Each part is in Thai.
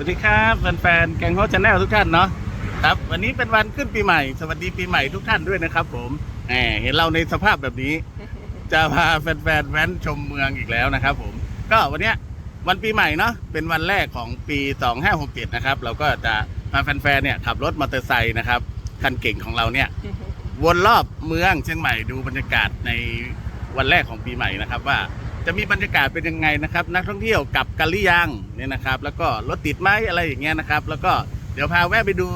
สวัสดีครับแฟนๆแกงโฮชาแนลทุกท่านเนาะครับ วันนี้เป็นวันขึ้นปีใหม่ สวัสดีปีใหม่ทุกท่านด้วยนะครับ ผมแหมเห็นเราในสภาพแบบนี้ จะพาแฟนๆแว้นชมเมืองอีกแล้วนะครับ ผม ก็วันเนี้ยวันปีใหม่เนาะเป็นวันแรกของปี2567นะครับ เราก็จะพาแฟนๆเนี่ยขับรถมอเตอร์ไซค์นะครับคันเก่งของเราเนี่ย วนรอบเมืองเชียงใหม่ดูบรรยากาศในวันแรกของปีใหม่นะครับว่า จะมีบรรยากาศเป็นยังไงนะครับ นักท่องเที่ยวกลับกันหรือยังเนี่ยนะครับ แล้วก็รถติดไหมอะไรอย่างเงี้ยนะครับ แล้วก็เดี๋ยวพาแวะไปดู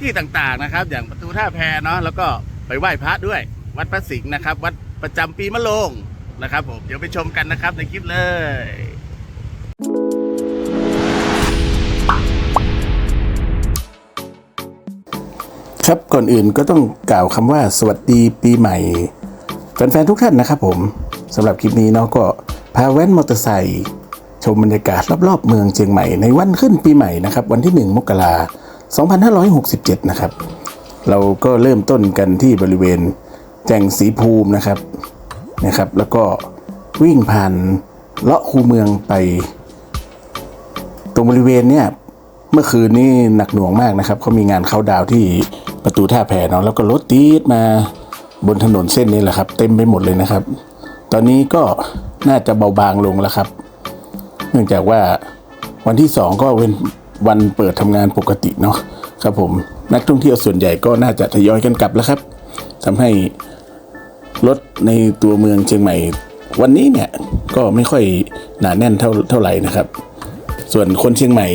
ที่ต่างๆนะครับ อย่างประตูท่าแพเนาะแล้วก็ไปไหว้พระด้วย วัดพระสิงห์นะครับ วัดประจำปีมะโรงนะครับผมเดี๋ยวไปชมกันนะครับในคลิปเลยครับก่อนอื่นก็ต้องกล่าวคำว่าสวัสดีปีใหม่ แฟนๆทุกท่านนะครับผมสำหรับคลิปนี้เนาะก็ พาแว้นมอเตอร์ไซค์ชมบรรยากาศรอบๆเมืองเชียงใหม่ในวันขึ้นปีใหม่นะครับวันที่ 1 มกราคม 2567 นะครับ เราก็เริ่มต้นกันที่บริเวณแจงสีภูมินะครับนะครับ แล้วก็วิ่งผ่านเลาะคูเมืองไป ตรงบริเวณเนี่ยเมื่อคืนนี้หนักหน่วงมากนะครับเขามีงานเข้าดาวที่ประตูท่าแพเนาะแล้วก็รถตีดมาบนถนนเส้นนี้แหละครับ เต็มไปหมดเลยนะครับ ตอนนี้ก็ น่าจะเบาบางลงแล้วครับ เนื่องจากว่าวันที่สองก็เป็นวันเปิดทำงานปกติเนาะครับผมนักท่องเที่ยวส่วนใหญ่ก็น่าจะทยอยกันกลับแล้วครับทำให้รถในตัวเมืองเชียงใหม่ วันนี้เนี่ยก็ไม่ค่อยหนาแน่นเท่าเท่าไหร่นะครับ ส่วนคนเชียงใหม่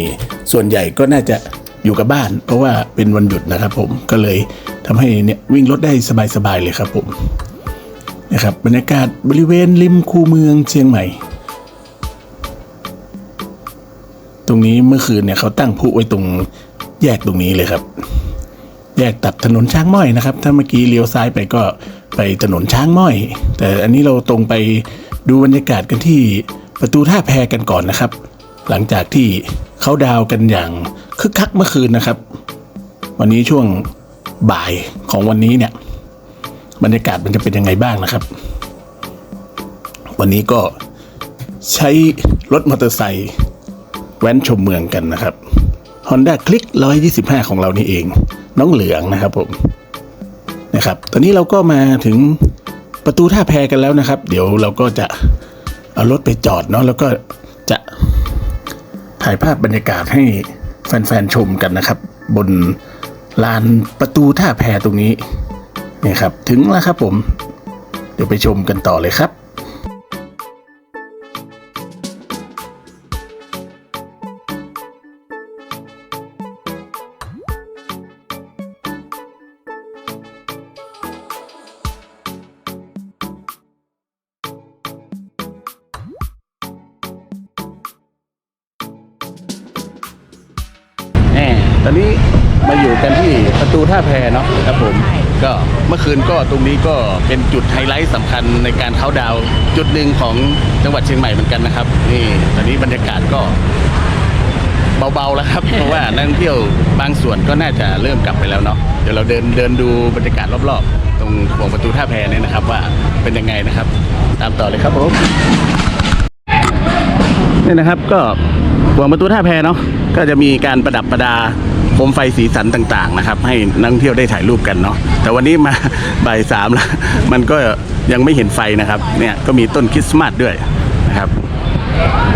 ส่วนใหญ่ก็น่าจะอยู่กับบ้าน เพราะว่าเป็นวันหยุดนะครับ ผมก็เลยทำให้เนี่ยวิ่งรถได้สบายๆเลยครับผม นะครับบรรยากาศบริเวณริมคูเมืองเชียงใหม่ ตรงนี้เมื่อคืนเนี่ยเขาตั้งผู้ไว้ตรงแยกตรงนี้เลยครับ แยกตัดถนนช้างม้อยนะครับ ถ้าเมื่อกี้เลี้ยวซ้ายไปก็ไปถนนช้างม้อย แต่อันนี้เราตรงไปดูบรรยากาศกันที่ประตูท่าแพกันก่อนนะครับ หลังจากที่เขาดาวกันอย่างคึกคักเมื่อคืนนะครับ วันนี้ช่วงบ่ายของวันนี้เนี่ย บรรยากาศมันจะเป็นยังไงบ้างนะครับ วันนี้ก็ใช้รถมอเตอร์ไซค์แว้นชมเมืองกันนะครับ Honda Click 125 ของเรานี่เอง น้องเหลืองนะครับผมนะครับ ตอนนี้เราก็มาถึงประตูท่าแพกันแล้วนะครับ เดี๋ยวเราก็จะเอารถไปจอดเนาะแล้วก็จะถ่ายภาพบรรยากาศให้แฟนๆชมกันนะครับ บนลานประตูท่าแพตรงนี้ นี่ครับถึงแล้วครับผม เดี๋ยวไปชมกันต่อเลยครับแหมตอนนี้มาอยู่กันที่ประตูท่าแพเนาะครับผม ก็เมื่อคืนก็ตรงนี้ก็เป็นจุดไฮไลท์สำคัญในการเข้าดาวน์จุดหนึ่งของจังหวัดเชียงใหม่เหมือนกันนะครับนี่ตอนนี้บรรยากาศก็เบาๆแล้วครับ เพราะว่านักท่องเที่ยวบางส่วนก็น่าจะเริ่มกลับไปแล้วเนาะเดี๋ยวเราเดินเดินดูบรรยากาศรอบๆ ตรงห่วงประตูท่าแพเนี่ยนะครับ ว่าเป็นยังไงนะครับ ตามต่อเลยครับผมนี่นะครับก็ห่วงประตูท่าแพเนาะก็จะมีการประดับประดาโค มไฟสีสันต่างๆนะครับ ให้นักท่องเที่ยวได้ถ่ายรูปกันเนาะแต่วันนี้มาบ่ายสามแล้วมันก็ยังไม่เห็นไฟนะครับเนี่ยก็มีต้นคริสต์มาสด้วยนะครับ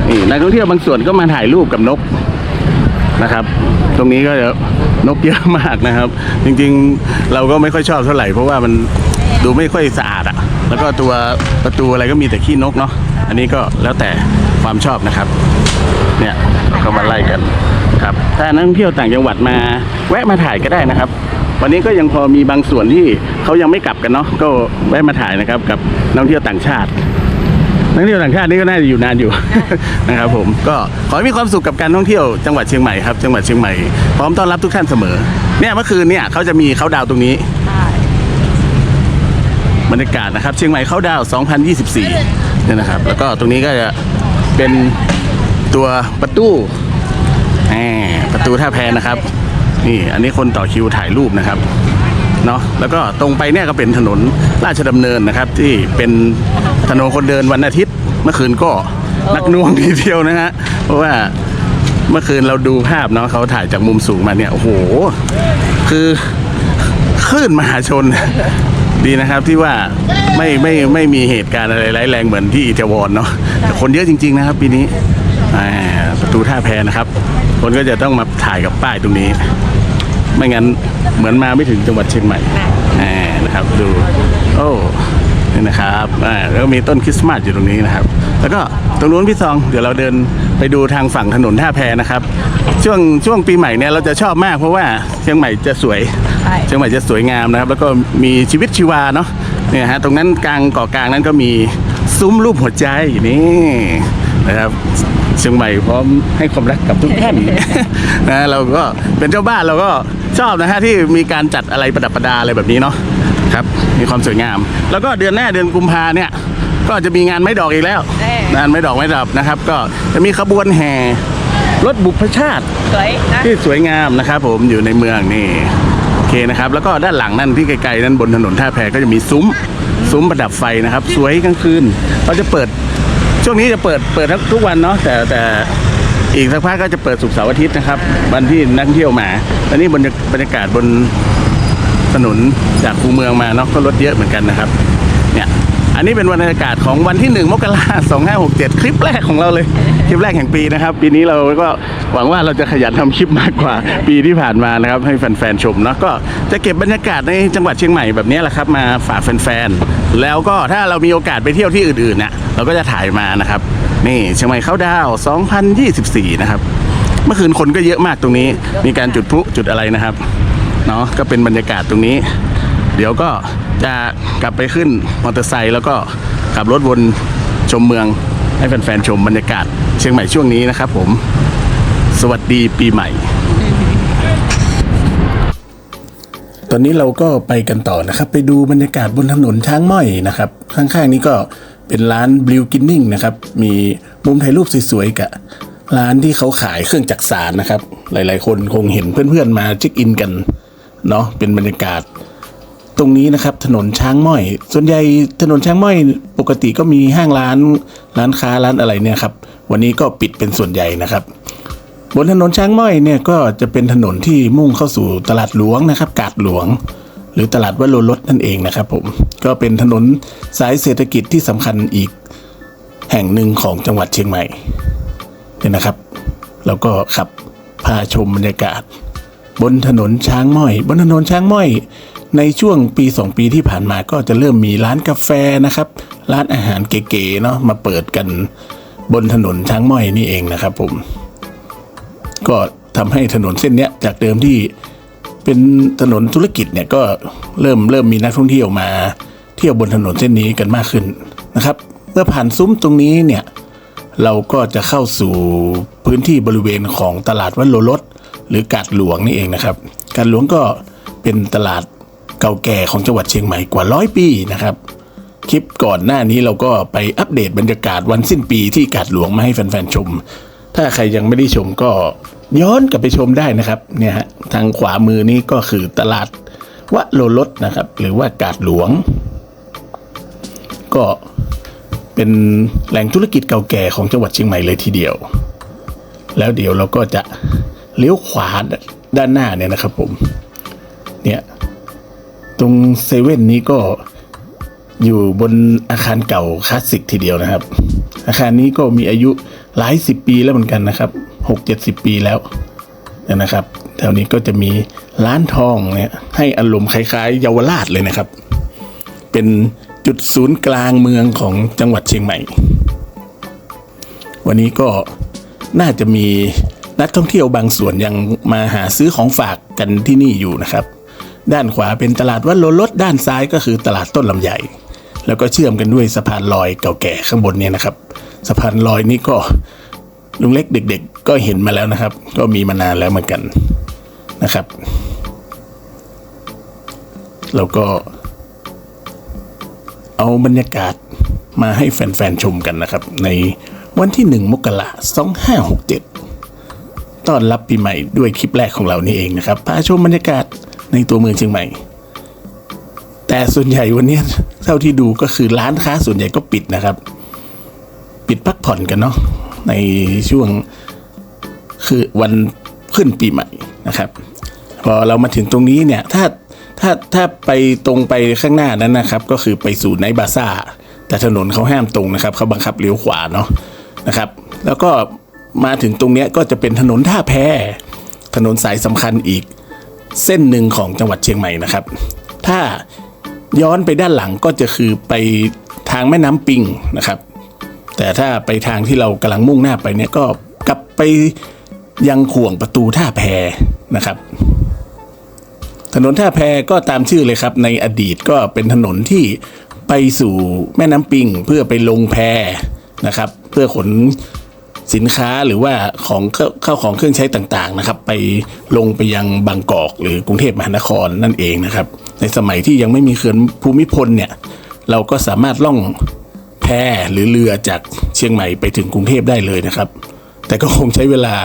นี่นักท่องเที่ยวบางส่วนก็มาถ่ายรูปกับนกนะครับ ตรงนี้ก็จะนกเยอะมากนะครับ จริงๆเราก็ไม่ค่อยชอบเท่าไหร่เพราะว่ามันดูไม่ค่อยสะอาดอะ แล้วก็ตัวประตูอะไรก็มีแต่ขี้นกเนาะอันนี้ก็แล้วแต่ความชอบนะครับ เนี่ยก็มาไล่กันครับถ้านักท่องเที่ยวต่างจังหวัดมาแวะมาถ่ายก็ได้นะครับ วันนี้ก็ยังพอมีบางส่วนที่เขายังไม่กลับกันเนาะก็แวะมาถ่ายนะครับ กับนักท่องเที่ยวต่างชาตินักท่องเที่ยวต่างชาตินี่ก็น่าจะอยู่นานอยู่ นะครับผมก็ขอให้มีความสุขกับการท่องเที่ยวจังหวัดเชียงใหม่ครับจังหวัดเชียงใหม่พร้อมต้อนรับทุกท่านเสมอเนี่ยเมื่อคืนเนี่ยเขาจะมีเขาดาวตรงนี้ บรรยากาศนะครับ เชียงใหม่เขาดาว 2024เนี่ยนะครับ แล้วก็ตรงนี้ก็จะเป็นตัวประตูแหมประตูท่าแพนะครับ นี่อันนี้คนต่อคิวถ่ายรูปนะครับเนาะแล้วก็ตรงไปเนี่ยก็เป็นถนนราชดำเนินนะครับ ที่เป็นถนนคนเดินวันอาทิตย์ เมื่อคืนก็นักน่วงทีเดียวนะฮะเพราะว่าเมื่อคืนเราดูภาพเนาะเขาถ่ายจากมุมสูงมาเนี่ยโอ้โห คือคลื่นมหาชน ดีนะครับที่ว่าไม่ไม่ไม่มีเหตุการณ์อะไรร้ายแรงเหมือนที่อิตาลีเนาะแต่คนเยอะจริง ๆ นะครับปีนี้อ่าประตูท่าแพนะครับ คนก็จะต้องมาถ่ายกับป้ายตรงนี้ ไม่งั้นเหมือนมาไม่ถึงจังหวัดเชียงใหม่อ่านะครับดูโอ้ นี่นะครับอ่าแล้วก็มีต้นคริสต์มาสอยู่ตรงนี้นะครับ แล้วก็ตรงนู้นพี่ซองเดี๋ยวเราเดินไปดูทางฝั่งถนนท่าแพนะครับ ช่วงช่วงปีใหม่เนี่ยเราจะชอบมากเพราะว่าเชียงใหม่จะสวย ใช่ เชียงใหม่จะสวยงามนะครับ แล้วก็มีชีวิตชีวาเนาะเนี่ยฮะตรงนั้นกลางเกาะกลางนั้นก็มีซุ้มรูปหัวใจนี่นะครับเชียงใหม่พร้อมให้ความรักกับทุกท่านนะเราก็เป็นเจ้าบ้านเราก็ชอบนะฮะที่มีการจัดอะไรประดับประดาอะไรแบบนี้เนาะครับมีความสวยงาม แล้วก็เดือนหน้าเดือนกุมภาเนี่ย ก็จะมีงานไม้ดอกอีกแล้วแน่งานไม้ดอกไม้ดับนะครับ ก็จะมีขบวนแห่รถบุพชาติสวยนะที่สวยงามนะครับ ผมอยู่ในเมืองนี่โอเคนะครับ แล้วก็ด้านหลังนั่นที่ไกลๆนั่นบนถนนท่าแพก็จะมีซุ้มซุ้มประดับไฟนะครับ สวยกลางคืนเขาจะเปิด ช่วงนี้จะเปิดเปิดทุกวันเนาะแต่แต่อีกสักพักก็จะเปิดสุกเสาร์อาทิตย์นะครับ วันที่นักท่องเที่ยวมาอันนี้บรรยาบรรยากาศบนถนนจากคูเมืองมาเนาะก็รถเยอะเหมือนกันนะครับ อันนี้เป็นบรรยากาศของวันที่ 1 มกราคม2567คลิปแรกของเราเลย คลิปแรกแห่งปีนะครับ ปีนี้เราก็หวังว่าเราจะขยันทำคลิปมากกว่า ปีที่ผ่านมานะครับ ให้แฟนๆชมเนาะก็จะเก็บบรรยากาศในจังหวัดเชียงใหม่แบบนี้แหละครับ มาฝากแฟนๆแล้วก็ถ้าเรามีโอกาสไปเที่ยวที่อื่นๆเนี่ยเราก็จะถ่ายมานะครับ นี่เชียงใหม่เข้าดาวน์2024 นะครับ เมื่อคืนคนก็เยอะมากตรงนี้ มีการจุดพลุจุดอะไรนะครับเนาะก็เป็นบรรยากาศตรงนี้ เดี๋ยวก็จะกลับไปขึ้นมอเตอร์ไซค์แล้วก็ขับรถวนชมเมืองให้แฟนๆชมบรรยากาศเชียงใหม่ช่วงนี้นะครับผม สวัสดีปีใหม่ ตอนนี้เราก็ไปกันต่อนะครับ ไปดูบรรยากาศบนถนนช้างม้อยนะครับ ข้างๆนี้ก็เป็นร้านบ i ิวกินนิ่งนะครับ มีมุมถ่ายรูปสวยๆกับร้านที่เขาขายเครื่องจักสารนะครับ หลายๆคนคงเห็นเพื่อนๆมาเช็คอินกัน เนาะเป็นบรรยากาศ รงนี้นะครับถนนช้างม้อย ส่วนใหญ่ถนนช้างม้อยปกติก็มีห้างร้านร้านค้าร้านอะไรเนี่ยครับวันนี้ก็ปิดเป็นส่วนใหญ่นะครับ บนถนนช้างม้อยเนี่ยก็จะเป็นถนนที่มุ่งเข้าสู่ตลาดหลวงนะครับ กาดหลวง หรือตลาดวัดโลรถนั่นเองนะครับผมก็เป็นถนนสายเศรษฐกิจที่สำคัญอีกแห่งหนึ่งของจังหวัดเชียงใหม่เนี่ยนะครับแล้วก็ขับพาชมบรรยากาศ บนถนนช้างม้อย บนถนนช้างม้อย ในช่วงปีสองปีที่ผ่านมาก็จะเริ่มมีร้านกาแฟนะครับ ร้านอาหารเก๋ๆเนาะมาเปิดกันบนถนนช้างม้อยนี่เองนะครับผม ก็ทำให้ถนนเส้นนี้จากเดิมที่เป็นถนนธุรกิจเนี่ยก็เริ่มเริ่มมีนักท่องเที่ยวมา เที่ยวบนถนนเส้นนี้กันมากขึ้นนะครับ เมื่อผ่านซุ้มตรงนี้เนี่ยเราก็จะเข้าสู่พื้นที่บริเวณของตลาดวัดโลรสหรือกาดหลวงนี่เองนะครับ กาดหลวงก็เป็นตลาด เก่าแก่ของจังหวัดเชียงใหม่กว่าร้อยปีนะครับคลิปก่อนหน้านี้เราก็ไปอัปเดตบรรยากาศวันสิ้นปีที่กาดหลวงมาให้แฟนๆชม ถ้าใครยังไม่ได้ชมก็ย้อนกลับไปชมได้นะครับเนี่ยฮะทางขวามือนี้ก็คือตลาดวะโลรสนะครับ หรือว่ากาดหลวง ก็เป็นแหล่งธุรกิจเก่าแก่ของจังหวัดเชียงใหม่เลยทีเดียว แล้วเดี๋ยวเราก็จะเลี้ยวขวาด้านหน้าเนี่ยนะครับผมเตรงเซเว่นนี้ก็อยู่บนอาคารเก่าคลาสสิกทีเดียวนะครับ อาคารนี้ก็มีอายุหลายสิบปีแล้วเหมือนกันนะครับหกเจ็ดสิบปีแล้วนะครับแถวนี้ก็จะมีร้านทองเนี่ยให้อารมณ์คล้ายๆเยาวราชเลยนะครับ เป็นจุดศูนย์กลางเมืองของจังหวัดเชียงใหม่ วันนี้ก็น่าจะมีนักท่องเที่ยวบางส่วนยังมาหาซื้อของฝากกันที่นี่อยู่นะครับ ด้านขวาเป็นตลาดวัดโลรสด้านซ้ายก็คือตลาดต้นลำไยแล้วก็เชื่อมกันด้วยสะพานลอยเก่าแก่ข้างบนเนี่ยนะครับ สะพานลอยนี่ก็ลุงเล็กเด็ก ๆ ก็เห็นมาแล้วนะครับ ก็มีมานานแล้วเหมือนกันนะครับแล้วก็ เอาบรรยากาศมาให้แฟน ๆ ชมกันนะครับ ในวันที่หนึ่งมกราสองห้าหกเจ็ดต้อนรับปีใหม่ด้วยคลิปแรกของเรานี่เองนะครับพาชมบรรยากาศ ในตัวเมืองเชียงใหม่ แต่ส่วนใหญ่วันนี้เท่าที่ดูก็คือร้านค้าส่วนใหญ่ก็ปิดนะครับ ปิดพักผ่อนกันเนาะในช่วงคือวันขึ้นปีใหม่นะครับ พอเรามาถึงตรงนี้เนี่ยถ้าถ้าถ้าไปตรงไปข้างหน้านั้นนะครับ ก็คือไปสู่ไนบาซ่า แต่ถนนเขาห้ามตรงนะครับเขาบังคับเลี้ยวขวาเนาะนะครับ แล้วก็มาถึงตรงนี้ก็จะเป็นถนนท่าแพถนนสายสำคัญอีก เส้นหนึ่งของจังหวัดเชียงใหม่นะครับ ถ้าย้อนไปด้านหลังก็จะคือไปทางแม่น้ำปิงนะครับ แต่ถ้าไปทางที่เรากำลังมุ่งหน้าไปเนี่ยก็กลับไปยังข่วงประตูท่าแพนะครับ ถนนท่าแพก็ตามชื่อเลยครับ ในอดีตก็เป็นถนนที่ไปสู่แม่น้ำปิงเพื่อไปลงแพนะครับ เพื่อขน สินค้าหรือว่าของเข้าของเครื่องใช้ต่างๆนะครับ ไปลงไปยังบางกอกหรือกรุงเทพมหานครนั่นเองนะครับ ในสมัยที่ยังไม่มีเขื่อนภูมิพลเนี่ยเราก็สามารถล่องแพหรือเรือจากเชียงใหม่ไปถึงกรุงเทพได้เลยนะครับ แต่ก็คงใช้เวลา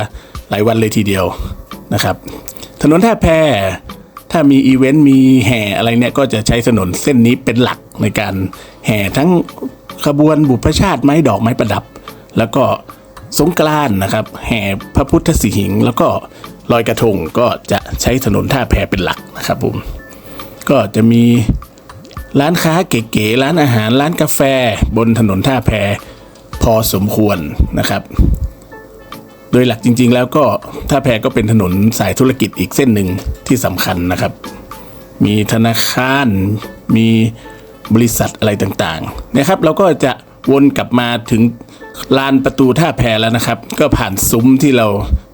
หลายวันเลยทีเดียวนะครับ ถนนท่าแพถ้ามีอีเวนต์มีแห่อะไรเนี่ยก็จะใช้ถนนเส้นนี้เป็นหลักในการแห่ทั้งขบวนบุพชาติไม้ดอกไม้ประดับ แล้วก็ สงกรานนะครับ แห่พระพุทธสิหิงค์แล้วก็ลอยกระทงก็จะใช้ถนนท่าแพเป็นหลักนะครับผมก็จะมีร้านค้าเก๋ๆร้านอาหารร้านกาแฟบนถนนท่าแพพอสมควรนะครับ โดยหลักจริง ๆ แล้วก็ท่าแพก็เป็นถนนสายธุรกิจอีกเส้นหนึ่งที่สำคัญนะครับ มีธนาคารมีบริษัทอะไรต่างๆนะครับ เราก็จะ วนกลับมาถึงลานประตูท่าแพแล้วนะครับ ก็ผ่านซุ้มที่เรา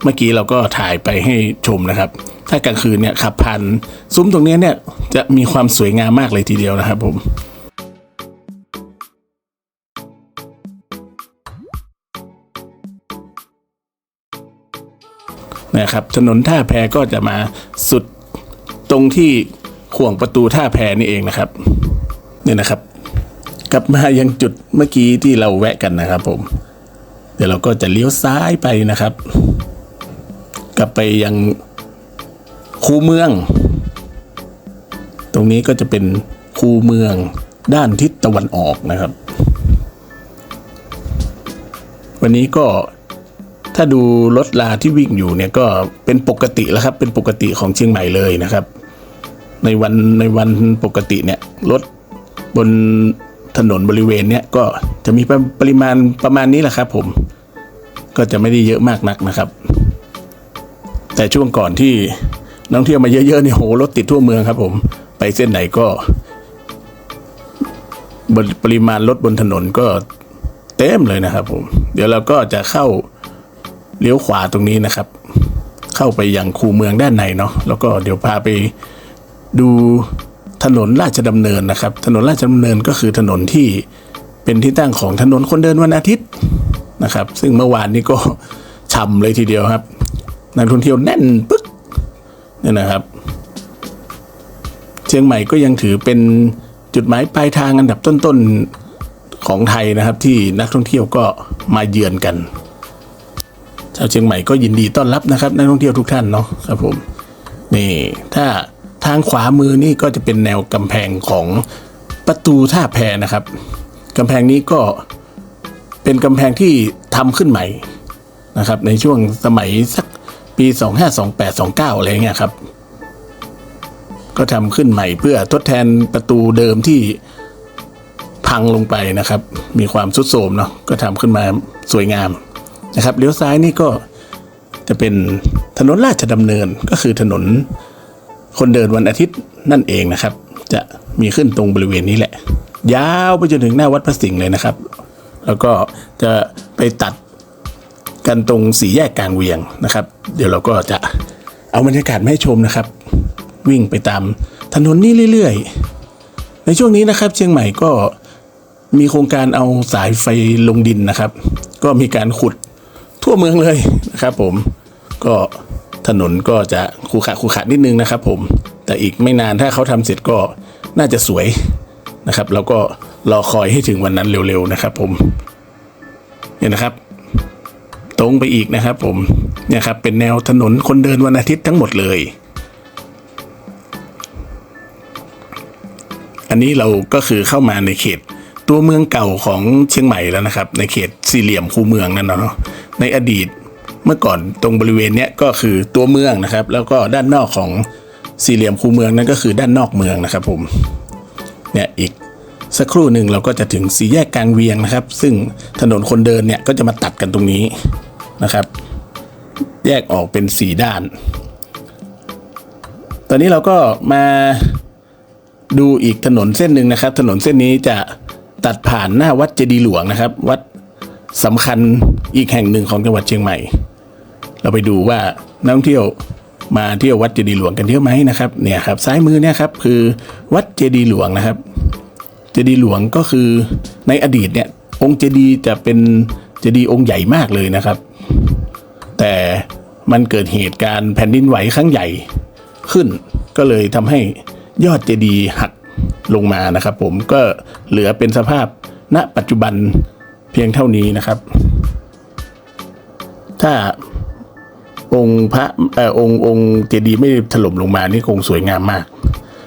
เมื่อกี้เราก็ถ่ายไปให้ชมนะครับ ถ้ากลางคืนเนี่ยขับผ่านซุ้มตรงนี้เนี่ยจะมีความสวยงามมากเลยทีเดียวนะครับผมนะครับถนนท่าแพก็จะมาสุดตรงที่ข่วงประตูท่าแพนี่เองนะครับเนี่ยนะครับ กลับมายังจุดเมื่อกี้ที่เราแวะกันนะครับผม เดี๋ยวเราก็จะเลี้ยวซ้ายไปนะครับ กลับไปยังคูเมือง ตรงนี้ก็จะเป็นคูเมืองด้านทิศตะวันออกนะครับ วันนี้ก็ถ้าดูรถลาที่วิ่งอยู่เนี่ยก็เป็นปกติแล้วครับ เป็นปกติของเชียงใหม่เลยนะครับ ในวันในวันปกติเนี่ยรถบน ถนนบริเวณเนี่ยก็จะมีปริมาณประมาณนี้แหละครับผมก็จะไม่ได้เยอะมากนักนะครับ แต่ช่วงก่อนที่นักท่องเที่ยวมาเยอะๆเนี่ยโหรถติดทั่วเมืองครับ ผมไปเส้นไหนก็ปริมาณรถบนถนนก็เต็มเลยนะครับผม เดี๋ยวเราก็จะเข้าเลี้ยวขวาตรงนี้นะครับ เข้าไปยังคูเมืองด้านในเนาะแล้วก็เดี๋ยวพาไปดู ถนนราชดำเนินนะครับ ถนนราชดำเนินก็คือถนนที่เป็นที่ตั้งของถนนคนเดินวันอาทิตย์นะครับ ซึ่งเมื่อวานนี้ก็ช่ำเลยทีเดียวครับนักท่องเที่ยวแน่นปึ๊กเนี่ยนะครับ เชียงใหม่ก็ยังถือเป็นจุดหมายปลายทางอันดับต้นๆของไทยนะครับ ที่นักท่องเที่ยวก็มาเยือนกันชาวเชียงใหม่ก็ยินดีต้อนรับนะครับนักท่องเที่ยวทุกท่านเนาะครับผมนี่ถ้า ทางขวามือนี่ก็จะเป็นแนวกำแพงของประตูท่าแพนะครับกำแพงนี้ก็เป็นกำแพงที่ทำขึ้นใหม่นะครับ ในช่วงสมัยสักปี 2528-29 อะไรเงี้ยครับ ก็ทำขึ้นใหม่เพื่อทดแทนประตูเดิมที่พังลงไปนะครับ มีความสุดโทรมเนาะก็ทำขึ้นมาสวยงามนะครับเลี้ยวซ้ายนี่ก็จะเป็นถนนราชดำเนินก็คือถนน คนเดินวันอาทิตย์นั่นเองนะครับ จะมีขึ้นตรงบริเวณนี้แหละ ยาวไปจนถึงหน้าวัดพระสิงห์เลยนะครับ แล้วก็จะไปตัดกันตรงสี่แยกกลางเวียงนะครับ เดี๋ยวเราก็จะเอาบรรยากาศมาให้ชมนะครับ วิ่งไปตามถนนนี้เรื่อยๆ ในช่วงนี้นะครับ เชียงใหม่ก็มีโครงการเอาสายไฟลงดินนะครับ ก็มีการขุดทั่วเมืองเลยนะครับ ผมก็ ถนนก็จะขรุขะขรุขะนิดนึงนะครับผมแต่อีกไม่นานถ้าเขาทำเสร็จก็น่าจะสวยนะครับ แล้วก็รอคอยให้ถึงวันนั้นเร็วๆนะครับ ผมเนี่ยนะครับ ตรงไปอีกนะครับ ผมเนี่ยครับเป็นแนวถนนคนเดินวันอาทิตย์ทั้งหมดเลย อันนี้เราก็คือเข้ามาในเขตตัวเมืองเก่าของเชียงใหม่แล้วนะครับ ในเขตสี่เหลี่ยมคูเมืองนั่นเนาะในอดีต เมื่อก่อนตรงบริเวณเนี้ยก็คือตัวเมืองนะครับ แล้วก็ด้านนอกของสี่เหลี่ยมคูเมืองนั่นก็คือด้านนอกเมืองนะครับผมเนี่ยอีกสักครู่หนึ่งเราก็จะถึงสี่แยกกลางเวียงนะครับ ซึ่งถนนคนเดินเนี่ยก็จะมาตัดกันตรงนี้นะครับ แยกออกเป็นสี่ด้าน ตอนนี้เราก็มาดูอีกถนนเส้นหนึ่งนะครับ ถนนเส้นนี้จะตัดผ่านหน้าวัดเจดีหลวงนะครับ วัดสำคัญอีกแห่งหนึ่งของจังหวัดเชียงใหม่ เราไปดูว่านักท่องเที่ยวมาเที่ยววัดเจดีย์หลวงกันเยอะไหมนะครับเนี่ยครับซ้ายมือเนี่ยครับคือวัดเจดีย์หลวงนะครับ เจดีย์หลวงก็คือในอดีตเนี่ยองค์เจดีย์จะเป็นเจดีย์องค์ใหญ่มากเลยนะครับ แต่มันเกิดเหตุการณ์แผ่นดินไหวครั้งใหญ่ขึ้น ก็เลยทำให้ยอดเจดีย์หักลงมานะครับ ผมก็เหลือเป็นสภาพณปัจจุบันเพียงเท่านี้นะครับ ถ้า องค์พระเอ่อองค์องค์เจดีย์ไม่ถล่มลงมานี่คงสวยงามมาก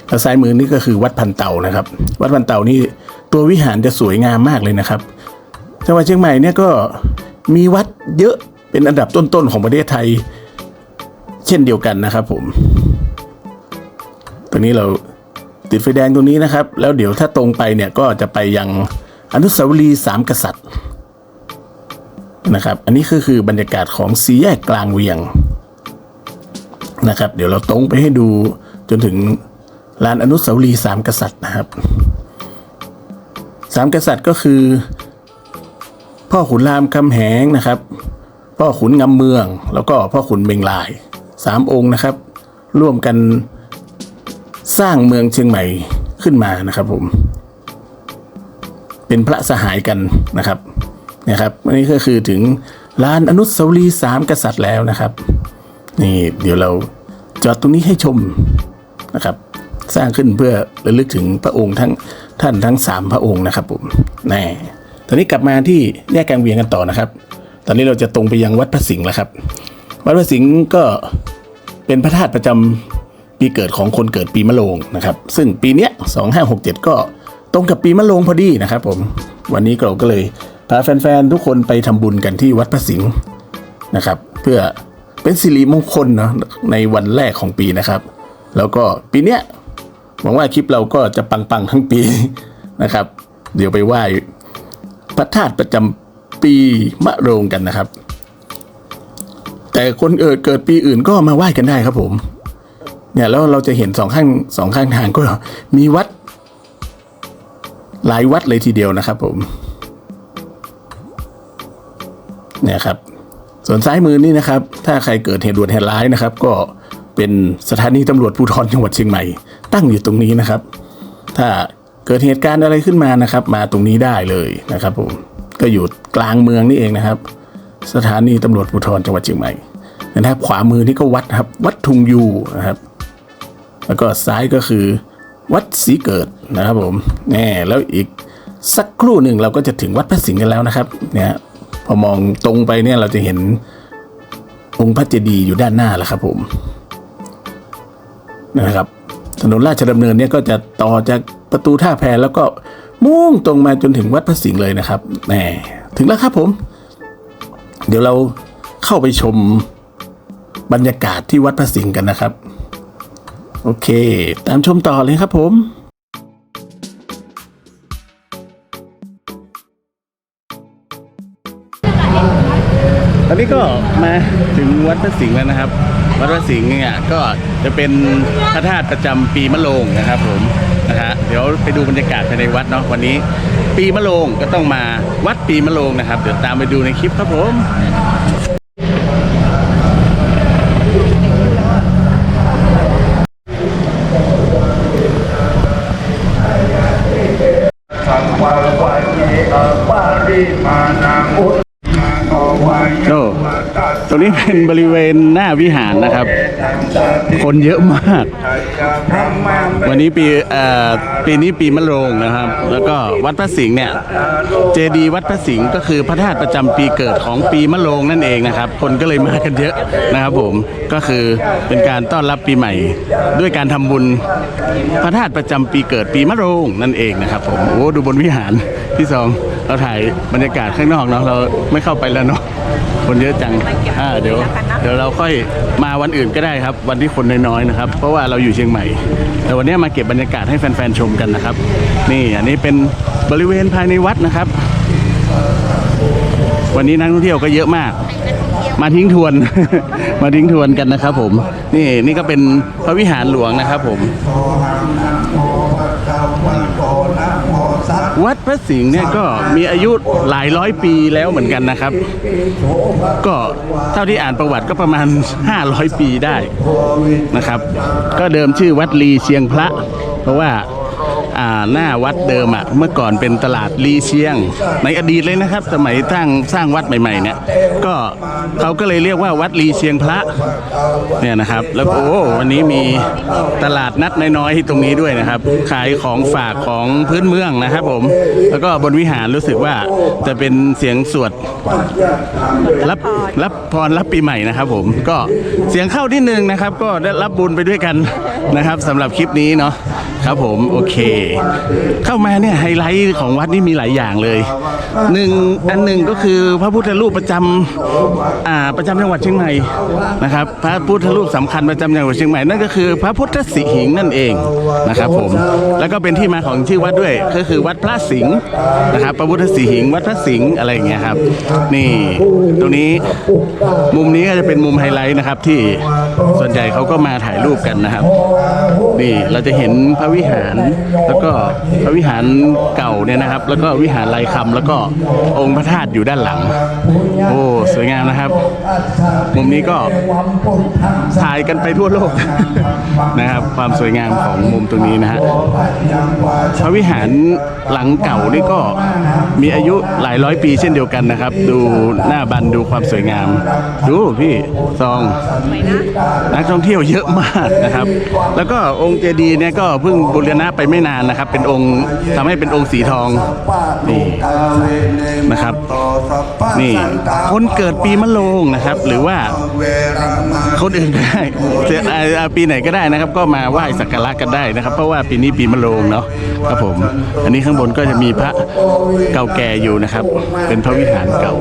แล้วซ้ายมือนี่ก็คือวัดพันเตานะครับ วัดพันเตานี่ตัววิหารจะสวยงามมากเลยนะครับจังหวัดเชียงใหม่เนี่ยก็มีวัดเยอะเป็นอันดับต้นๆของประเทศไทย เช่นเดียวกันนะครับผมตอนนี้เราติดไฟแดงตรงนี้นะครับ แล้วเดี๋ยวถ้าตรงไปเนี่ยก็จะไปยังอนุสาวรีย์สามกษัตริย์ นะครับ อันนี้คือคือบรรยากาศของสีแยกกลางเวียงนะครับ เดี๋ยวเราตรงไปให้ดูจนถึงลานอนุสาวรีย์สามกษัตริย์นะครับสามกษัตริย์ก็คือ พ่อขุนรามคำแหงนะครับ พ่อขุนงำเมือง แล้วก็พ่อขุนเมงลายสามองค์นะครับ ร่วมกันสร้างเมืองเชียงใหม่ขึ้นมานะครับผม เป็นพระสหายกันนะครับ นะครับอันนี้ก็คือถึงลานอนุสาวรีย์สามกษัตริย์แล้วนะครับ นี่เดี๋ยวเราจอดตรงนี้ให้ชมนะครับ สร้างขึ้นเพื่อระลึกถึงพระองค์ทั้งท่านทั้งสามพระองค์นะครับผมแน่ตอนนี้กลับมาที่แยกกลางเวียงกันต่อนะครับ ตอนนี้เราจะตรงไปยังวัดพระสิงห์แล้วครับ วัดพระสิงห์ก็เป็นพระธาตุประจำปีเกิดของคนเกิดปีมะโรงนะครับ ซึ่งปีเนี้ย2567ก็ตรงกับปีมะโรงพอดีนะครับผม วันนี้เราก็เลย พาแฟนๆ ทุกคนไปทำบุญกันที่วัดพระสิงห์นะครับ เพื่อเป็นสิริมงคลเนาะในวันแรกของปีนะครับ แล้วก็ปีเนี้ยหวังว่าคลิปเราก็จะปังๆทั้งปีนะครับ เดี๋ยวไปไหว้พระธาตุประจำปีมะโรงกันนะครับ แต่คนเกิดเกิดปีอื่นก็มาไหว้กันได้ครับผม เนี่ยแล้วเราจะเห็นสองข้างสองข้างทางก็มีวัด หลายวัดเลยทีเดียวนะครับผม เนี่ยครับ ส่วนซ้ายมือนี่นะครับ ถ้าใครเกิดเหตุด่วนเหตุร้ายนะครับ ก็เป็นสถานีตำรวจภูธรจังหวัดเชียงใหม่ ตั้งอยู่ตรงนี้นะครับ ถ้าเกิดเหตุการณ์อะไรขึ้นมานะครับ มาตรงนี้ได้เลยนะครับผมก็อยู่กลางเมืองนี่เองนะครับ สถานีตำรวจภูธรจังหวัดเชียงใหม่นะครับขวามือนี่ก็วัดครับวัดทุงยูนะครับ แล้วก็ซ้ายก็คือ วัดศรีเกิดนะครับผมแน่แล้วอีกสักครู่หนึ่งเราก็จะถึงวัดพระสิงห์กันแล้วนะครับเนี่ย พอมองตรงไปเนี่ยเราจะเห็นองค์พระเจดีย์อยู่ด้านหน้าแล้วครับผมนะครับ ถนนราชดำเนินเนี่ยก็จะต่อจากประตูท่าแพแล้วก็มุ่งตรงมาจนถึงวัดพระสิงห์เลยนะครับแหมถึงแล้วครับผม เดี๋ยวเราเข้าไปชมบรรยากาศที่วัดพระสิงห์กันนะครับ โอเค ตามชมต่อเลยครับผม นี้ก็มาถึงวัดพระสิงห์แล้วนะครับ วัดพระสิงห์เนี่ยก็จะเป็นพระธาตุประจำปีมะโรงนะครับผมนะฮะเดี๋ยวไปดูบรรยากาศภายในวัดเนาะวันนี้ ปีมะโรงก็ต้องมาวัดปีมะโรงนะครับ เดี๋ยวตามไปดูในคลิปครับผมสังวาไว้อปาริมานังอุตมานายโอ้ ตรงนี้เป็นบริเวณหน้าวิหารนะครับ คนเยอะมาก วันนี้ปีปีนี้ปีมะโรงนะครับ แล้วก็วัดพระสิงห์เนี่ยเจดีย์วัดพระสิงห์ก็คือพระธาตุประจำปีเกิดของปีมะโรงนั่นเองนะครับ คนก็เลยมากันเยอะนะครับผมก็คือเป็นการต้อนรับปีใหม่ ด้วยการทำบุญพระธาตุประจำปีเกิดปีมะโรงนั่นเองนะครับผมโอ้ดูบนวิหารที่สอง เราถ่ายบรรยากาศข้างนอกเนาะเราไม่เข้าไปแล้วเนาะคนเยอะจังอ่าเดี๋ยวเดี๋ยวเราค่อยมาวันอื่นก็ได้ครับ วันที่คนน้อยๆนะครับ เพราะว่าเราอยู่เชียงใหม่ แต่วันนี้มาเก็บบรรยากาศให้แฟนๆชมกันนะครับ นี่อันนี้เป็นบริเวณภายในวัดนะครับ วันนี้นักท่องเที่ยวก็เยอะมาก มาทิ้งทวน มาทิ้งทวนกันนะครับ ผม นี่นี่ก็เป็นพระวิหารหลวงนะครับ ผม วัดพระสิงห์เนี่ยก็มีอายุหลายร้อยปีแล้วเหมือนกันนะครับ ก็เท่าที่อ่านประวัติก็ประมาณ 500 ปีได้นะครับ ก็เดิมชื่อวัดลีเชียงพระ เพราะว่า อ่าหน้าวัดเดิมอะเมื่อก่อนเป็นตลาดลีเชียง ในอดีตเลยนะครับ สมัยสร้างสร้างวัดใหม่ๆเนี่ยก็เขาก็เลยเรียกว่าวัดลีเชียงพระเนี่ยนะครับ แล้วโอ้วันนี้มีตลาดนัดน้อยๆที่ตรงนี้ด้วยนะครับ ขายของฝากของพื้นเมืองนะครับผม แล้วก็บนวิหารรู้สึกว่าจะเป็นเสียงสวดรับรับพรรับปีใหม่นะครับผมก็เสียงเข้าที่หนึ่งนะครับ ก็ได้รับบุญไปด้วยกันนะครับสำหรับคลิปนี้เนาะครับผมโอเคเข้ามาเนี่ยไฮไลท์ของวัดนี่มีหลายอย่างเลยหนึ่งอันหนึ่งก็คือพระพุทธรูปประจำอ่าประจำจังหวัดเชียงใหม่นะครับ พระพุทธรูปสำคัญประจำจังหวัดเชียงใหม่นั่นก็คือพระพุทธสิหิงนั่นเองนะครับผมแล้วก็เป็นที่มาของชื่อวัดด้วยก็คือวัดพระสิงห์นะครับ พระพุทธสิหิง วัดพระสิงห์อะไรอย่างเงี้ยครับ นี่ตรงนี้มุมนี้ก็จะเป็นมุมไฮไลท์นะครับที่ส่วนใหญ่เขาก็มาถ่ายรูปกันนะครับนี่เราจะเห็นพระวิหารแล้วก็พระวิหารเก่าเนี่ยนะครับ แล้วก็วิหารลายคำแล้วก็องค์พระธาตุอยู่ด้านหลัง โอ้สวยงามนะครับ มุมนี้ก็ถ่ายกันไปทั่วโลกนะครับ ความสวยงามของมุมตรงนี้นะฮะพระวิหารหลังเก่านี่ก็มีอายุหลายร้อยปีเช่นเดียวกันนะครับ ดูหน้าบันดูความสวยงาม ดูพี่ซองนักท่องเที่ยวเยอะมากนะครับ แล้วก็องค์เจดีย์เนี่ยก็เพิ่งบูรณะไปไม่นานนะครับ เป็นองค์ทำให้เป็นองค์สีทองนี่นะครับ นี่คนเกิดปีมะโรงนะครับ หรือว่าคนอื่นก็ได้ปีไหนก็ได้นะครับ ก็มาไหว้สักการะกันได้นะครับ เพราะว่าปีนี้ปีมะโรงเนาะครับผม อันนี้ข้างบนก็จะมีพระเก่าแก่อยู่นะครับ เป็นพระวิหารเก่า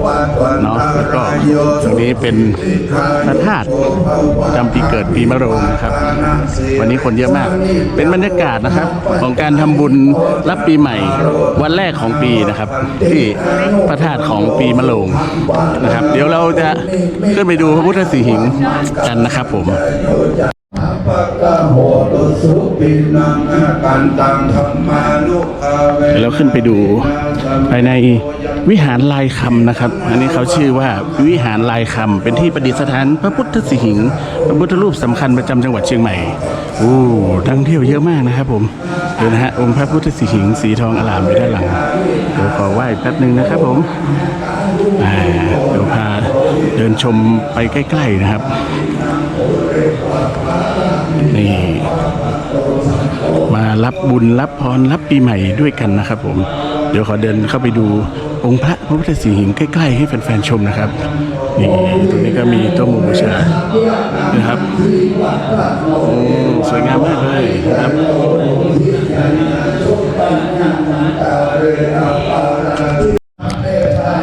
เนาะแล้วก็ตรงนี้เป็นพระธาตุจำปีเกิดปีมะโรงนะครับ วันนี้คนเยอะมาก เป็นบรรยากาศนะครับของการการทำบุญรับปีใหม่ วันแรกของปีนะครับ ที่พระธาตุของปีมะโรงนะครับ เดี๋ยวเราจะขึ้นไปดูพระพุทธสีหิงกันนะครับผม ปะกะโหตุสุปินังกันตังธรรมานุภาเวเดี๋ยวขึ้นไปดูภายในวิหารลายคำนะครับ อันนี้เขาชื่อว่าวิหารลายคำเป็นที่ประดิษฐานพระพุทธสิหิงพระพุทธรูปสำคัญประจำจังหวัดเชียงใหม่โอ้นักท่องเที่ยวเยอะมากนะครับผมเดี๋ยวนะฮะองค์พระพุทธสิหิงสีทองอลามอยู่ด้านหลังเดี๋ยวขอไหว้แป๊บหนึ่งนะครับผมเดี๋ยวพาเดินชมไปใกล้ ๆนะครับ นี่มารับบุญรับพรรับปีใหม่ด้วยกันนะครับผม เดี๋ยวขอเดินเข้าไปดูองค์พระพระพุทธสีหิงค์ใกล้ ๆ ให้แฟนๆชมนะครับนี่ตรงนี้ก็มีโต๊ะหมู่บูชานะครับสวยงามมากเลยนะครับ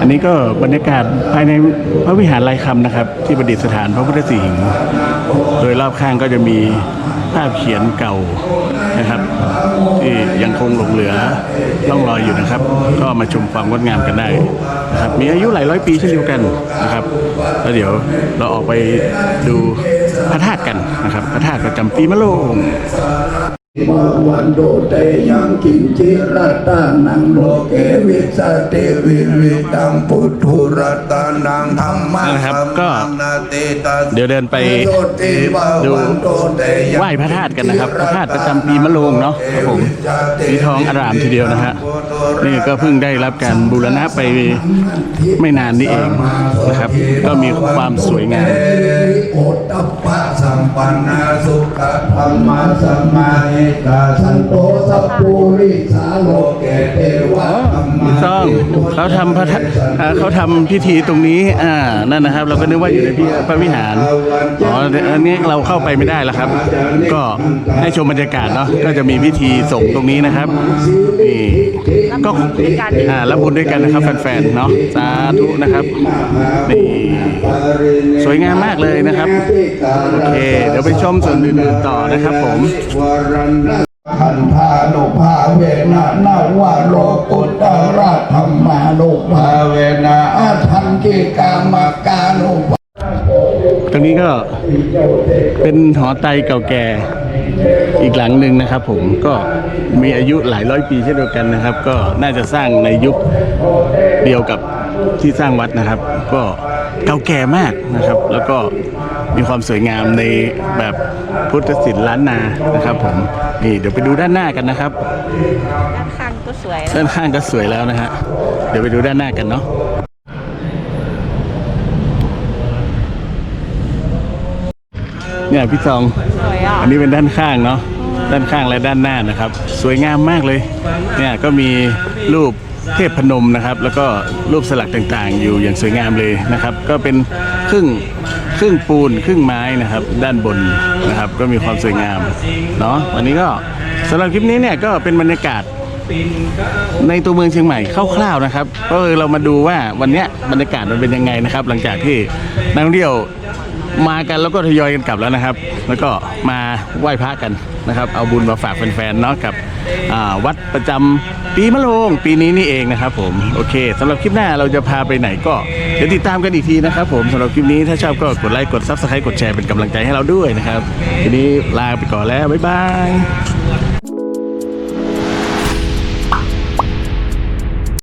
อันนี้ก็บรรยากาศภายในพระวิหารลายคำนะครับ ที่ประดิษฐานพระพุทธสีหิงค์ โดยรอบข้างก็จะมีภาพเขียนเก่านะครับ ที่ยังคงหลงเหลือร่องรอยอยู่นะครับ ก็มาชมความงดงามกันได้นะครับมีอายุหลายร้อยปีเช่นเดียวกันนะครับแล้วเดี๋ยวเราออกไปดูพระธาตุกันนะครับพระธาตุประจำปีมะโรง มาวันโดเตยังกินจิรัตานังโลเกวิสเตวิริตังพุทธุรัตานังธรรมะนะครับก็เดี๋ยวเดินไปดูไหว้พระธาตุกันนะครับพระธาตุประจำปีมะโรงเนาะครับผมสีทองอารามทีเดียวนะฮะนี่ก็เพิ่งได้รับการบูรณะไปไม่นานนี้เองนะครับ ก็มีความสวยงามโอตปะสัมปันนาสุขธรรมะสัมมาเตาสันโตสัพปูริสาโลเกเทวะธรรมาพี่ซองเขาทำพระอ่าเขาทำพิธีตรงนี้ อ่า นั่นนะครับ เราก็นึกว่าอยู่ในพิพระวิหาร อ๋อ อันนี้เราเข้าไปไม่ได้แล้วครับ ก็ให้ชมบรรยากาศเนาะ ก็จะมีพิธีส่งตรงนี้นะครับ นี่ ก็อ่ารับบุญด้วยกันนะครับแฟนๆ เนาะ สาธุนะครับ นี่ สวยงามมากเลยนะครับ โอเค เดี๋ยวไปชมส่วนอื่นๆต่อนะครับผมขันธานุภาเวนะนาวาโลกุตระธรรมานุภาเวนะอาทันกิกามกานุภาตรงนี้ก็เป็นหอไตเก่าแก่อีกหลังหนึ่งนะครับผมก็มีอายุหลายร้อยปีเช่นเดียวกันนะครับ ก็น่าจะสร้างในยุคเดียวกับที่สร้างวัดนะครับ ก็เก่าแก่มากนะครับ แล้วก็ มีความสวยงามในแบบพุทธศิลป์ล้านนานะครับผมนี่เดี๋ยวไปดูด้านหน้ากันนะครับด้านข้างก็สวยแล้วด้านข้างก็สวยแล้วนะฮะเดี๋ยวไปดูด้านหน้ากันเนาะเนี่ยพี่ซองสวยอะอันนี้เป็นด้านข้างเนาะด้านข้างและด้านหน้านะครับ สวยงามมากเลย เนี่ยก็มีรูป เทพพนมนะครับ แล้วก็รูปสลักต่างๆ อยู่อย่างสวยงามเลยนะครับ ก็เป็นครึ่งครึ่งปูนครึ่งไม้นะครับ ด้านบนนะครับ ก็มีความสวยงามเนาะวันนี้ก็สำหรับคลิปนี้เนี่ยก็เป็นบรรยากาศในตัวเมืองเชียงใหม่คร่าวๆนะครับ ก็คือเรามาดูว่าวันนี้บรรยากาศมันเป็นยังไงนะครับ หลังจากที่นักท่องเที่ยว มากันแล้วก็ทยอยกันกลับแล้วนะครับ แล้วก็มาไหว้พระกันนะครับ เอาบุญมาฝากแฟนๆเนาะกับวัดประจำปีมะโรงปีนี้นี่เองนะครับผมโอเคสำหรับคลิปหน้าเราจะพาไปไหนก็เดี๋ยวติดตามกันอีกทีนะครับผมสำหรับคลิปนี้ถ้าชอบก็กดไลค์กดซับสไครต์กดแชร์เป็นกำลังใจให้เราด้วยนะครับทีนี้ลาไปก่อนแล้วบ๊ายบาย